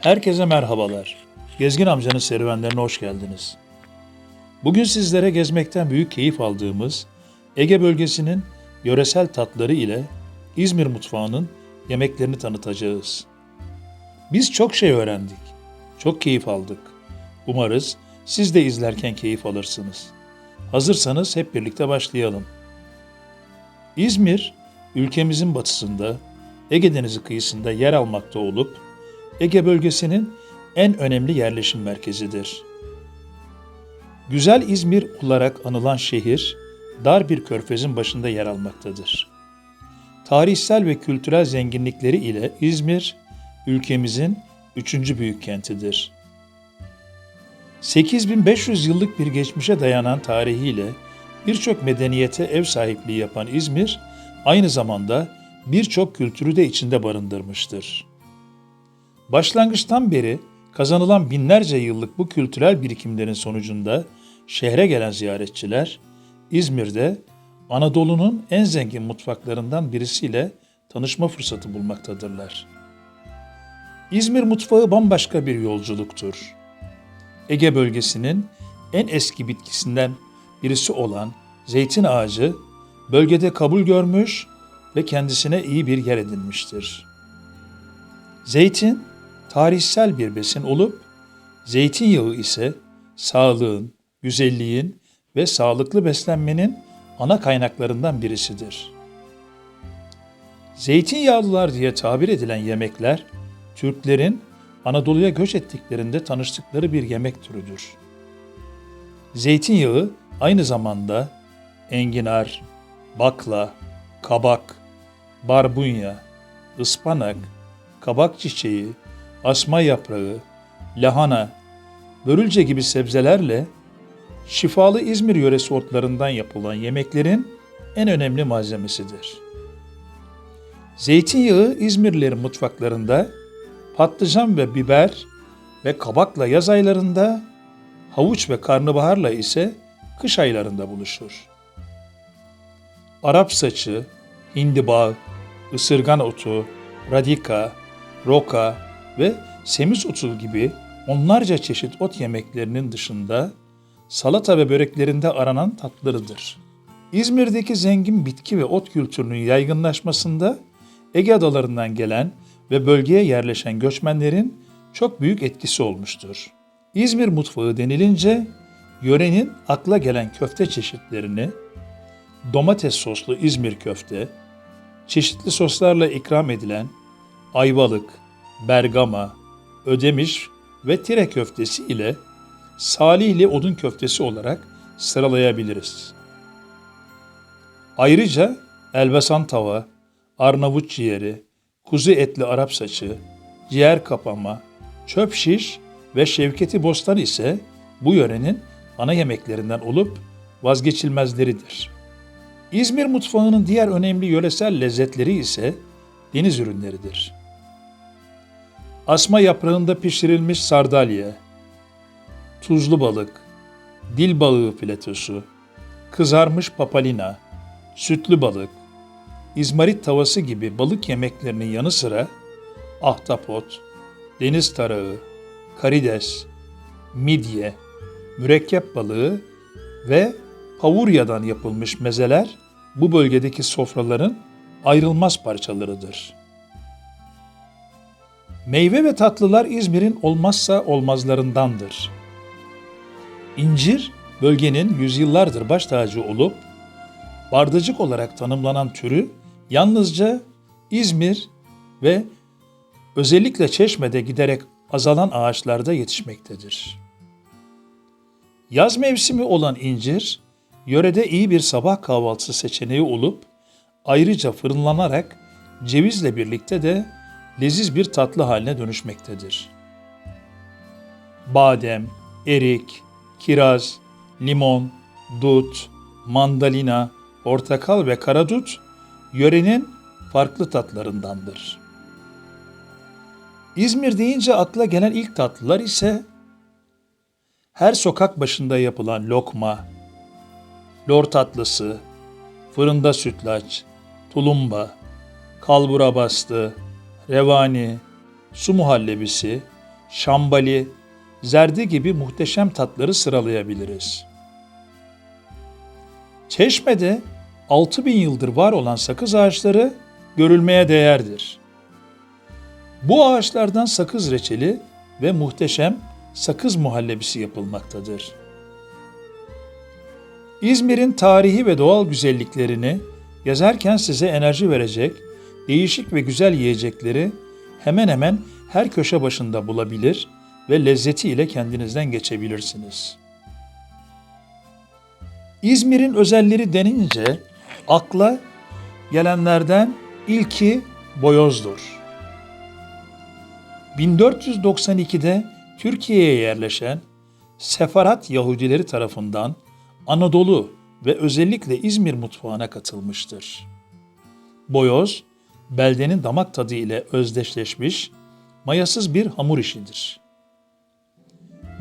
Herkese merhabalar. Gezgin amcanın serüvenlerine hoş geldiniz. Bugün sizlere gezmekten büyük keyif aldığımız Ege bölgesinin yöresel tatları ile İzmir mutfağının yemeklerini tanıtacağız. Biz çok şey öğrendik. Çok keyif aldık. Umarız siz de izlerken keyif alırsınız. Hazırsanız hep birlikte başlayalım. İzmir, ülkemizin batısında, Ege Denizi kıyısında yer almakta olup, Ege bölgesinin en önemli yerleşim merkezidir. Güzel İzmir olarak anılan şehir, dar bir körfezin başında yer almaktadır. Tarihsel ve kültürel zenginlikleri ile İzmir, ülkemizin üçüncü büyük kentidir. 8500 yıllık bir geçmişe dayanan tarihiyle birçok medeniyete ev sahipliği yapan İzmir, aynı zamanda birçok kültürü de içinde barındırmıştır. Başlangıçtan beri kazanılan binlerce yıllık bu kültürel birikimlerin sonucunda şehre gelen ziyaretçiler İzmir'de Anadolu'nun en zengin mutfaklarından birisiyle tanışma fırsatı bulmaktadırlar. İzmir mutfağı bambaşka bir yolculuktur. Ege bölgesinin en eski bitkisinden birisi olan zeytin ağacı bölgede kabul görmüş ve kendisine iyi bir yer edinmiştir. Zeytin tarihsel bir besin olup zeytinyağı ise sağlığın, güzelliğin ve sağlıklı beslenmenin ana kaynaklarından birisidir. Zeytinyağlılar diye tabir edilen yemekler Türklerin Anadolu'ya göç ettiklerinde tanıştıkları bir yemek türüdür. Zeytinyağı aynı zamanda enginar, bakla, kabak, barbunya, ıspanak, kabak çiçeği, asma yaprağı, lahana, börülce gibi sebzelerle şifalı İzmir yöresi otlarından yapılan yemeklerin en önemli malzemesidir. Zeytinyağı İzmirlilerin mutfaklarında patlıcan ve biber ve kabakla yaz aylarında, havuç ve karnabaharla ise kış aylarında buluşur. Arap saçı, hindiba, ısırgan otu, radika, roka ve semiz otu gibi onlarca çeşit ot yemeklerinin dışında salata ve böreklerinde aranan tatlarıdır. İzmir'deki zengin bitki ve ot kültürünün yaygınlaşmasında Ege adalarından gelen ve bölgeye yerleşen göçmenlerin çok büyük etkisi olmuştur. İzmir mutfağı denilince yörenin akla gelen köfte çeşitlerini domates soslu İzmir köfte, çeşitli soslarla ikram edilen ayvalık, bergama, ödemiş ve tire köftesi ile salihli odun köftesi olarak sıralayabiliriz. Ayrıca elbasan tava, Arnavut ciğeri, kuzu etli Arap saçı, ciğer kapama, çöp şiş ve şevketi bostan ise bu yörenin ana yemeklerinden olup vazgeçilmezleridir. İzmir mutfağının diğer önemli yöresel lezzetleri ise deniz ürünleridir. Asma yaprağında pişirilmiş sardalya, tuzlu balık, dil balığı filetosu, kızarmış papalina, sütlü balık, İzmarit tavası gibi balık yemeklerinin yanı sıra ahtapot, deniz tarağı, karides, midye, mürekkep balığı ve pavuryadan yapılmış mezeler bu bölgedeki sofraların ayrılmaz parçalarıdır. Meyve ve tatlılar İzmir'in olmazsa olmazlarındandır. İncir, bölgenin yüzyıllardır baş tacı olup, bardacık olarak tanımlanan türü yalnızca İzmir ve özellikle Çeşme'de giderek azalan ağaçlarda yetişmektedir. Yaz mevsimi olan incir, yörede iyi bir sabah kahvaltısı seçeneği olup, ayrıca fırınlanarak cevizle birlikte de leziz bir tatlı haline dönüşmektedir. Badem, erik, kiraz, limon, dut, mandalina, portakal ve karadut yörenin farklı tatlarındandır. İzmir deyince akla gelen ilk tatlılar ise her sokak başında yapılan lokma, lor tatlısı, fırında sütlaç, tulumba, kalbura bastı, revani, su muhallebisi, şambali, zerdi gibi muhteşem tatları sıralayabiliriz. Çeşme'de 6000 yıldır var olan sakız ağaçları görülmeye değerdir. Bu ağaçlardan sakız reçeli ve muhteşem sakız muhallebisi yapılmaktadır. İzmir'in tarihi ve doğal güzelliklerini gezerken size enerji verecek değişik ve güzel yiyecekleri hemen hemen her köşe başında bulabilir ve lezzetiyle kendinizden geçebilirsiniz. İzmir'in özelleri denince akla gelenlerden ilki boyozdur. 1492'de Türkiye'ye yerleşen Sefarat Yahudileri tarafından Anadolu ve özellikle İzmir mutfağına katılmıştır. Boyoz, beldenin damak tadı ile özdeşleşmiş, mayasız bir hamur işidir.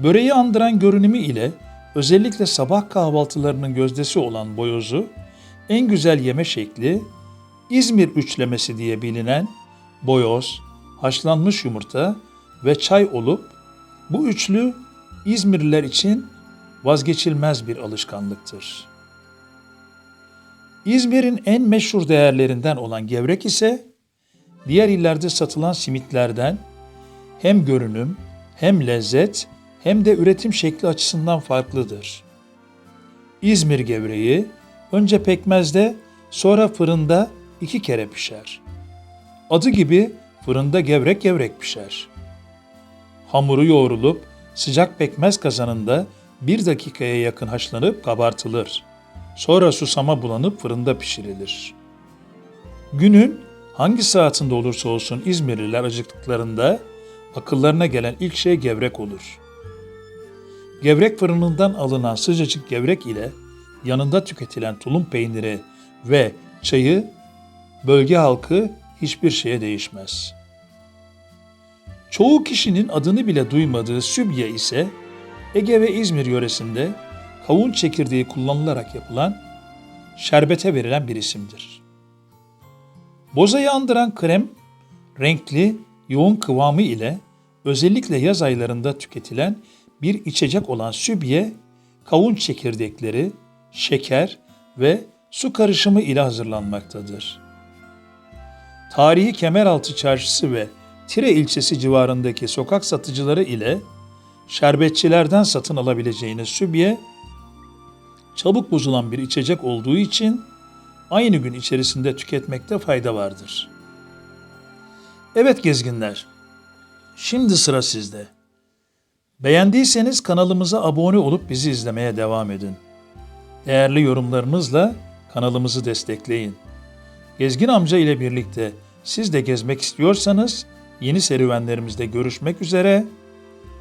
Böreği andıran görünümü ile özellikle sabah kahvaltılarının gözdesi olan boyozu, en güzel yeme şekli İzmir üçlemesi diye bilinen boyoz, haşlanmış yumurta ve çay olup bu üçlü İzmirliler için vazgeçilmez bir alışkanlıktır. İzmir'in en meşhur değerlerinden olan gevrek ise diğer illerde satılan simitlerden hem görünüm, hem lezzet, hem de üretim şekli açısından farklıdır. İzmir gevreği önce pekmezde, sonra fırında iki kere pişer. Adı gibi fırında gevrek gevrek pişer. Hamuru yoğrulup sıcak pekmez kazanında bir dakikaya yakın haşlanıp kabartılır. Sonra susama bulanıp fırında pişirilir. Günün hangi saatinde olursa olsun İzmirliler acıktıklarında akıllarına gelen ilk şey gevrek olur. Gevrek fırınından alınan sıcacık gevrek ile yanında tüketilen tulum peyniri ve çayı bölge halkı hiçbir şeye değişmez. Çoğu kişinin adını bile duymadığı sübye ise Ege ve İzmir yöresinde kavun çekirdeği kullanılarak yapılan şerbete verilen bir isimdir. Bozayı andıran krem, renkli, yoğun kıvamı ile özellikle yaz aylarında tüketilen bir içecek olan sübye, kavun çekirdekleri, şeker ve su karışımı ile hazırlanmaktadır. Tarihi Kemeraltı Çarşısı ve Tire ilçesi civarındaki sokak satıcıları ile şerbetçilerden satın alabileceğiniz sübye, çabuk bozulan bir içecek olduğu için aynı gün içerisinde tüketmekte fayda vardır. Evet gezginler, şimdi sıra sizde. Beğendiyseniz kanalımıza abone olup bizi izlemeye devam edin. Değerli yorumlarınızla kanalımızı destekleyin. Gezgin amca ile birlikte siz de gezmek istiyorsanız yeni serüvenlerimizde görüşmek üzere.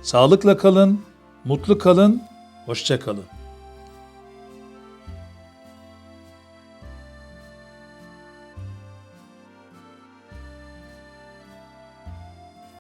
Sağlıkla kalın, mutlu kalın, hoşça kalın.